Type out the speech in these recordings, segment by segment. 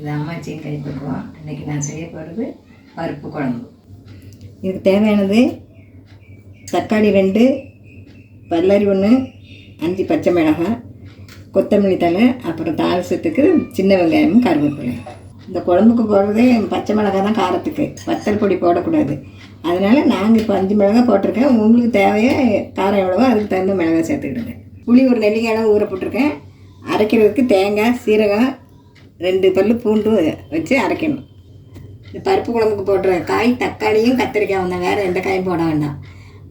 இது அம்மாச்சியும் கைப்பற்றுவோம் இன்றைக்கி நான் செய்ய போகிறது பருப்பு குழம்பு. இதுக்கு தேவையானது தக்காளி ரெண்டு பல்லரி ஒன்று அஞ்சு பச்சை மிளகாய் கொத்தமல்லி தழை அப்புறம் தாளசத்துக்கு சின்ன வெங்காயமும் கருவேப்பிலை. இந்த குழம்புக்கு போடுறது பச்சை மிளகாய் தான் காரத்துக்கு. வத்தல் பொடி போடக்கூடாது. அதனால் நாங்கள் இப்போ அஞ்சு மிளகாய் போட்டிருக்கேன். உங்களுக்கு தேவையா காரம் எவ்வளவோ அதுக்கு தகுந்த மிளகாய் சேர்த்துக்கிடுங்க. புளி ஒரு நெல்லிக்காய் ஊற போட்டிருக்கேன். அரைக்கிறதுக்கு தேங்காய் சீரகம் ரெண்டு பல் பூண்டு வச்சு அரைக்கணும். இந்த பருப்பு குழம்புக்கு போடுற காய் தக்காளியும் கத்திரிக்காய் தான் வேறு எந்த காயும் போட வேண்டாம்.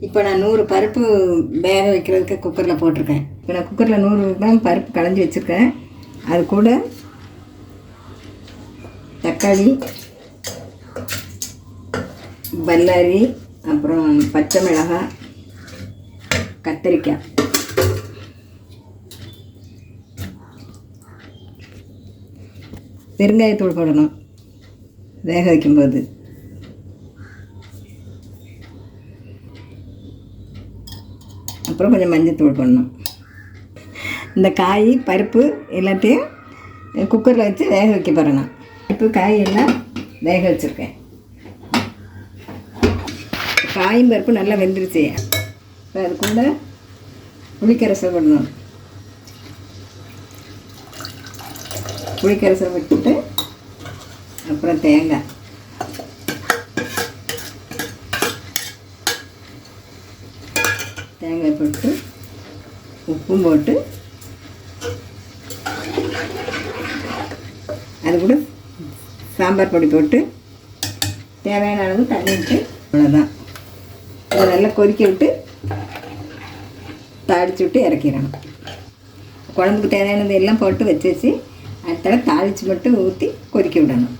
இப்போ நான் நூறு பருப்பு வேக வைக்கிறதுக்கு குக்கரில் போட்டிருக்கேன். இப்போ நான் குக்கரில் நூறு கிராம் பருப்பு களைஞ்சி வச்சுருக்கேன். அது கூட தக்காளி பல்லாரி அப்புறம் பச்சை மிளகாய் கத்திரிக்காய். பெருங்காயத்தூள் போடணும். வேக வைக்கும்போது. அப்புறம் கொஞ்சம் மஞ்சத்தூள் போடணும். இந்த காய் பருப்பு எல்லாத்தையும் குக்கரில் வச்சு வேக வைக்க போகிறேன் நான். பருப்பு காய் எல்லாம் வேக வச்சுருக்கேன். காயும் பருப்பு நல்லா வெந்துருச்சு. இப்போ அது கூட புளிக்கரசை போடணும். புளிக்கரசை விட்டுட்டு அப்புறம் தேங்காய். தேங்காய் போட்டு உப்பும் போட்டு அது கூட சாம்பார் பொடி போட்டு தேவையான அளவு தண்ணி விட்டு அவ்வளோதான் அதை நல்லா கொதிக்க விட்டு தாளித்து விட்டு இறக்கிடணும். குழம்புக்கு தேவையானது எல்லாம் போட்டு வச்சு வச்சு அடுத்த தாளித்து மட்டும் ஊற்றி கொதிக்க விடணும்.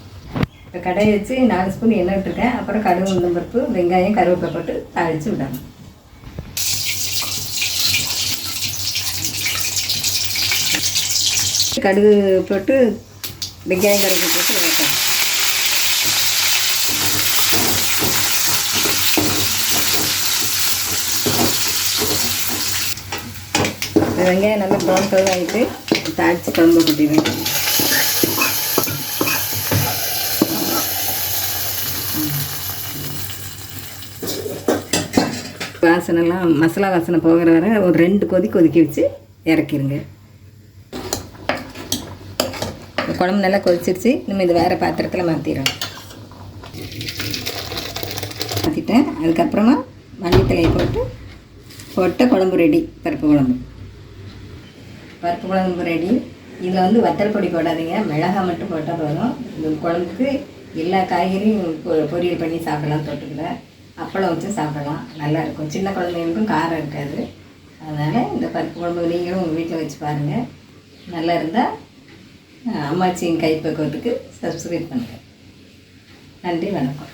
இப்போ கடையை வச்சு நாலு ஸ்பூன் எண்ணெய் விட்டுருக்கேன். அப்புறம் கடுகு உளுந்தம் பருப்பு வெங்காயம் கருவேப்பிலை போட்டு தாளித்து விடணும். கடுகு போட்டு வெங்காயம் கருவேப்பிலை போட்டு வதக்கணும் வெங்காயம் நல்லா ப்ரௌன் கலர் ஆகிட்டு தாளித்து குழம்பு கொட்டிடுவேன் வாசனைலாம் மசாலா வாசனை போகிற வரை ஒரு ரெண்டு கொதி கொதிக்க வச்சு இறக்கிடுங்க குழம்பு நல்லா கொதிச்சிருச்சு. நம்ம இது வேறு பாத்திரத்தில் மாற்றிடுறோம் மாற்றிட்டேன் அதுக்கப்புறமா மல்லித்தலையை போட்டு போட்ட குழம்பு ரெடி பருப்பு குழம்பு. பருப்பு குழம்பு ரெடி இதில் வந்து வத்தல் பொடி போடாதீங்க. மிளகாய் மட்டும் போட்டால் போதும். இந்த குழம்புக்கு எல்லா காய்கறியும் பொ- பொரியல் பண்ணி சாப்பிடலாம் தொட்டுக்கல அப்பளம் வச்சு சாப்பிடலாம். நல்லா இருக்கும். சின்ன குழந்தைங்களுக்கும் காரம் இருக்காது. அதனால் இந்த பருப்பு குழம்பு நீங்களும் உங்கள் வீட்டில் வச்சு பாருங்கள் நல்லா இருந்தால் அம்மாச்சியின் கைப்பக்குவத்துக்கு சப்ஸ்கிரைப் பண்ணுங்கள் நன்றி வணக்கம்.